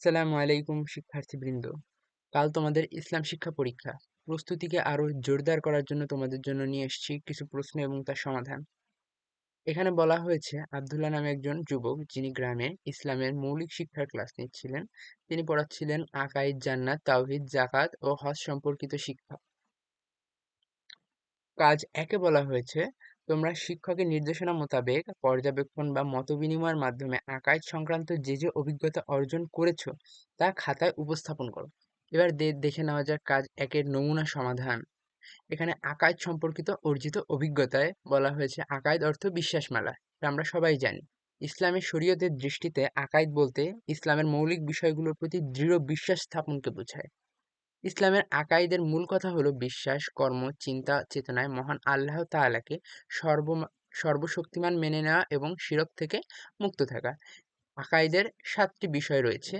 আসসালামু আলাইকুম শিক্ষার্থীবৃন্দ। কাল তোমাদের ইসলাম শিক্ষা পরীক্ষা। প্রস্তুতিকে আরও জোরদার করার জন্য তোমাদের জন্য নিয়ে এসেছি কিছু প্রশ্ন এবং তার সমাধান। এখানে বলা হয়েছে, আবদুল্লাহ নামে একজন যুবক যিনি গ্রামে ইসলামের মৌলিক শিক্ষার ক্লাস নিচ্ছিলেন। তিনি পড়াচ্ছিলেন আকাইদ, জান্নাত, তাওহিদ, জাকাত ও হজ সম্পর্কিত শিক্ষা। কাজ একে বলা হয়েছে তোমরা শিক্ষকের নির্দেশনা মোতাবেক পর্যবেক্ষণ বা মতবিনিময়ের মাধ্যমে আকাইদ সংক্রান্ত যে যে অভিজ্ঞতা অর্জন করেছ, তা খাতায় উপস্থাপন করো। এবার দেখে নেওয়া যাক কাজ একের নমুনা সমাধান। এখানে আকাইদ সম্পর্কিত অর্জিত অভিজ্ঞতায় বলা হয়েছে আকাইদ অর্থ বিশ্বাস মেলা আমরা সবাই জানি। ইসলামের শরীয়তের দৃষ্টিতে আকাইদ বলতে ইসলামের মৌলিক বিষয়গুলোর প্রতি দৃঢ় বিশ্বাস স্থাপনকে বোঝায়। ইসলামের আকাইদের মূল কথা হলো বিশ্বাস, কর্ম, চিন্তা, চেতনায় মহান আল্লাহ তাআলাকে সর্ব সর্বশক্তিমান মেনে নেওয়া এবং শিরক থেকে মুক্ত থাকা। আকাইদের সাতটি বিষয় রয়েছে।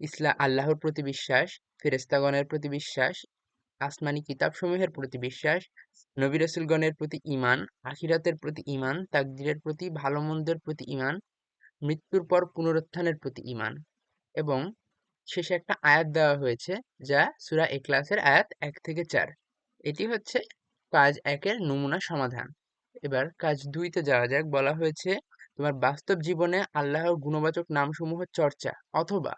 ইসলাম আল্লাহর প্রতি বিশ্বাস ফেরেস্তাগণের প্রতি বিশ্বাস, আসমানি কিতাবসমূহের প্রতি বিশ্বাস, নবী রসুলগণের প্রতি ইমান আখিরাতের প্রতি ইমান তাকদিরের প্রতি ভালো মন্দের প্রতি ইমান মৃত্যুর পর পুনরুত্থানের প্রতি ইমান এবং শেষে একটা আয়াত দেওয়া হয়েছে, যা সুরা এক্লাসের আয়াত এক থেকে চার। এটি হচ্ছে কাজ একের নমুনা সমাধান। এবার কাজ দুইতে যাওয়া যাক। বলা হয়েছে, তোমার বাস্তব জীবনে আল্লাহর গুণবাচক নামসমূহ চর্চা অথবা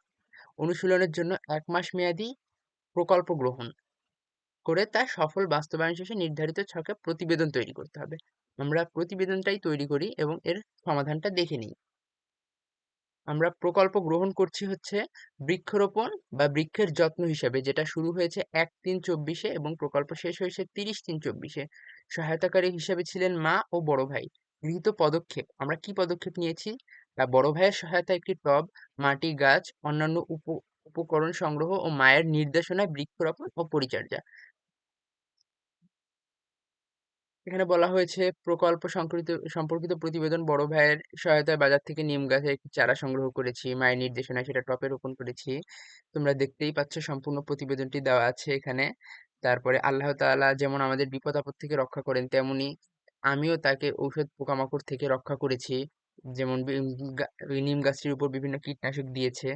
অনুশীলনের জন্য এক মাস মেয়াদী প্রকল্প গ্রহণ করে তার সফল বাস্তবায়ন শেষে নির্ধারিত ছকে প্রতিবেদন তৈরি করতে হবে। আমরা প্রতিবেদনটাই তৈরি করি এবং এর সমাধানটা দেখে নিই। আমরা প্রকল্প গ্রহণ করছি হচ্ছে বৃক্ষরোপণ বা বৃক্ষের যত্ন হিসাবে, যেটা শুরু হয়েছে এক তিন চব্বিশে এবং প্রকল্প শেষ হয়েছে তিরিশ তিন চব্বিশে। সহায়তাকারী হিসাবে ছিলেন মা ও বড় ভাই। গৃহীত পদক্ষেপ, আমরা কি পদক্ষেপ নিয়েছি? বা বড় ভাইয়ের সহায়তা একটি টব, মাটি, গাছ, অন্যান্য উপ, উপকরণ সংগ্রহ ও মায়ের নির্দেশনায় বৃক্ষরোপণ ও পরিচর্যা। এখানে বলা হয়েছে, প্রকল্প সংকৃত সম্পর্কিত প্রতিবেদন বড় ভাইয়ের সহায়তায় বাজার থেকে নিম গাছের একটি চারা সংগ্রহ করেছি। মায়ের নির্দেশনায় সেটা টপে রোপণ করেছি। তোমরা দেখতেই পাচ্ছ সম্পূর্ণ প্রতিবেদনটি দেওয়া আছে এখানে। তারপরে আল্লাহ তাআলা যেমন আমাদের বিপদ আপদ থেকে রক্ষা করেন, তেমনি আমিও তাকে ঔষধ, পোকামাকড় থেকে রক্ষা করেছি। যেমন নিম গাছটির উপর বিভিন্ন কীটনাশক দিয়েছে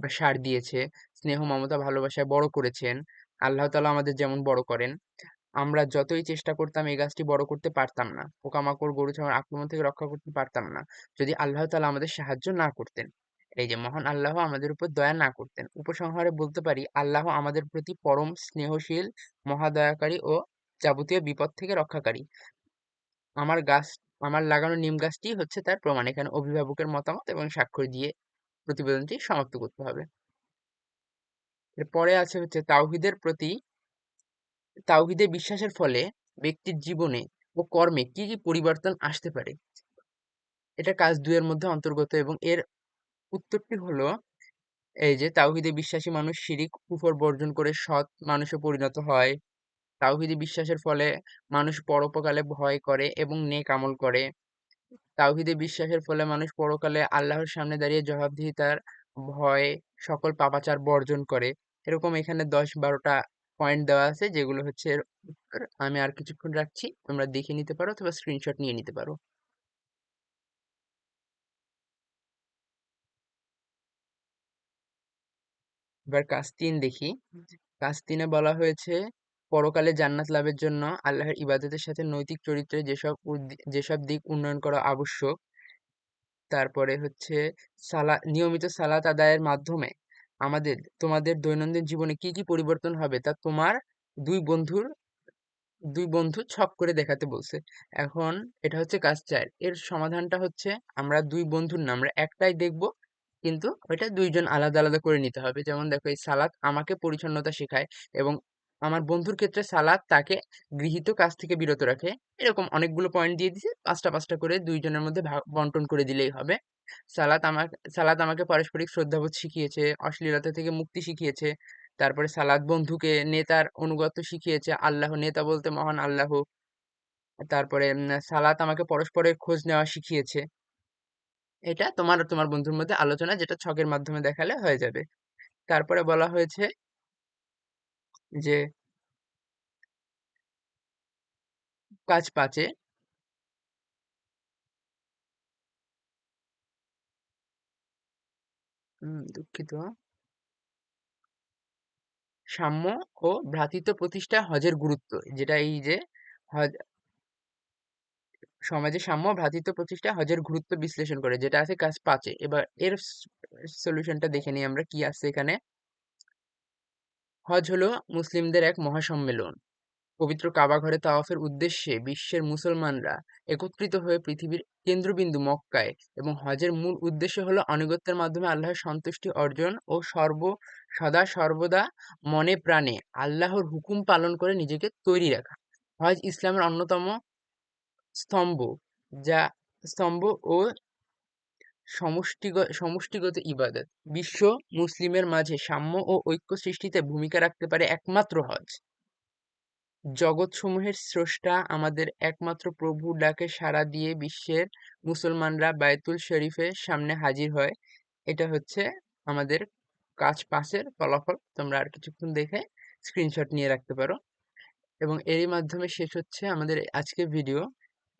বা সার দিয়েছে। স্নেহ, মমতা ভালোবাসায় বড় করেছেন। আল্লাহ তাআলা আমাদের যেমন বড় করেন। আমরা যতই চেষ্টা করতাম এই গাছটি বড় করতে পারতাম না। পোকামাকড়, গরু ছাগল আক্রমণ থেকে রক্ষা করতে পারতাম না। যদি আল্লাহ তালা আমাদের সাহায্য না করতেন, এই যে মহান আল্লাহ আমাদের উপর দয়া না করতেন, উপসংহারে বলতে পারি আল্লাহ আমাদের প্রতি পরম স্নেহশীল, মহাদয়াকারী ও যাবতীয় বিপদ থেকে রক্ষাকারী। আমার গাছ, আমার লাগানো নিম গাছটি হচ্ছে তার প্রমাণ। এখানে অভিভাবকের মতামত এবং স্বাক্ষর দিয়ে প্রতিবেদনটি সমাপ্ত করতে হবে। এরপরে আছে হচ্ছে তাওহিদের প্রতি তাওহিদে বিশ্বাসের ফলে ব্যক্তির জীবনে ও কর্মে কি কি পরিবর্তন আসতে পারে? এটা কাজ দুইয়ের মধ্যে অন্তর্গত এবং এর উত্তরটি হলো, এই যে তাওহিদে বিশ্বাসী মানুষ শিরিক কুফর বর্জন করে সৎ মানুষে পরিণত হয়। তাওহিদে বিশ্বাসের ফলে মানুষ পরোপকালে ভয় করে এবং নেক আমল করে। তাওহিদে বিশ্বাসের ফলে মানুষ পরকালে আল্লাহর সামনে দাঁড়িয়ে জবাবদিহিতার ভয় সকল পাপাচার বর্জন করে। এরকম এখানে দশ বারোটা পয়েন্ট দেওয়া আছে যেগুলো হচ্ছে আমি আর কিছুক্ষণ রাখছি তোমরা দেখে নিতে পারো অথবা স্ক্রিনশট নিয়ে নিতে পারো। এবার কাজ তিন দেখি। কাজ তিনে বলা হয়েছে পরকালে জান্নাত লাভের জন্য আল্লাহর ইবাদতের সাথে নৈতিক চরিত্রে যেসব যেসব দিক উন্নয়ন করা আবশ্যক তারপরে হচ্ছে সালা নিয়মিত সালাত আদায়ের মাধ্যমে আমাদের, তোমাদের দৈনন্দিন জীবনে কি কি পরিবর্তন হবে তা তোমার দুই বন্ধুর, দুই বন্ধু ছক করে দেখাতে বলছে। এখন এটা হচ্ছে কাজ চার এর সমাধানটা হচ্ছে আমরা দুই বন্ধুর না আমরা একটাই দেখব, কিন্তু ওইটা দুইজন আলাদা আলাদা করে নিতে হবে। যেমন দেখো এই সালাদ আমাকে পরিচ্ছন্নতা শেখায় এবং আমার বন্ধুর ক্ষেত্রে সালাদ তাকে গৃহীত কাজ থেকে বিরত রাখে। এরকম অনেকগুলো পয়েন্ট দিয়ে দিছে, পাঁচটা পাঁচটা করে দুইজনের মধ্যে বন্টন করে দিলেই হবে। সালাত আমাকে সালাদ আমাকে পারস্পরিক শ্রদ্ধাবোধ শিখিয়েছে, অশ্লীলতা থেকে মুক্তি শিখিয়েছে। তারপরে সালাদ বন্ধুকে, নেতার অনুগত শিখিয়েছে, আল্লাহ নেতা বলতে মহান আল্লাহ। তারপরে সালাত আমাকে পরস্পরের খোঁজ নেওয়া শিখিয়েছে। এটা তোমার তোমার বন্ধুর মধ্যে আলোচনা যেটা ছকের মাধ্যমে দেখালে হয়ে যাবে। তারপরে বলা হয়েছে যে কাজ পাঁচে দুঃখিত। সাম্য ও ভ্রাতৃত্ব প্রতিষ্ঠা হজের গুরুত্ব, যেটা এই যে হজ সমাজে সাম্য ভ্রাতৃত্ব প্রতিষ্ঠা হজের গুরুত্ব বিশ্লেষণ করে, যেটা আছে কাজ পাঁচে এবার এর সলিউশনটা দেখে নিই আমরা কি আছে এখানে। হজ হলো মুসলিমদের এক মহাসম্মেলন। পবিত্র কাবা ঘরে তাওয়াফের উদ্দেশ্যে বিশ্বের মুসলমানরা একত্রিত হয়ে পৃথিবীর কেন্দ্রবিন্দু মক্কায় এবং হজের মূল উদ্দেশ্য হলো আনুগত্যের মাধ্যমে আল্লাহর সন্তুষ্টি অর্জন ও সর্ব, সদা সর্বদা মনে প্রাণে আল্লাহর হুকুম পালন করে নিজেকে তৈরি রাখা। হজ ইসলামের অন্যতম স্তম্ভ, যা স্তম্ভ ও সমষ্টিগত ইবাদত। বিশ্ব মুসলিমের মাঝে সাম্য ও ঐক্য সৃষ্টিতে ভূমিকা রাখতে পারে একমাত্র হজ। জগৎসমূহের স্রষ্টা আমাদের একমাত্র প্রভু, ডাকে সাড়া দিয়ে বিশ্বের মুসলমানরা বায়তুল শরীফের সামনে হাজির হয়। এটা হচ্ছে আমাদের কাজ পাশের ফলাফল। তোমরা আর কিছুক্ষণ দেখে স্ক্রিনশট নিয়ে রাখতে পারো। এবং এরই মাধ্যমে শেষ হচ্ছে আমাদের আজকের ভিডিও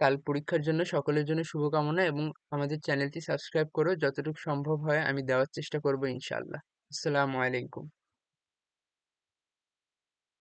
কাল পরীক্ষার জন্য সকলের জন্য শুভকামনা এবং আমাদের চ্যানেলটি সাবস্ক্রাইব করো। যতটুকু সম্ভব হয় আমি দেওয়ার চেষ্টা করব ইনশাআল্লাহ। আসসালামু আলাইকুম।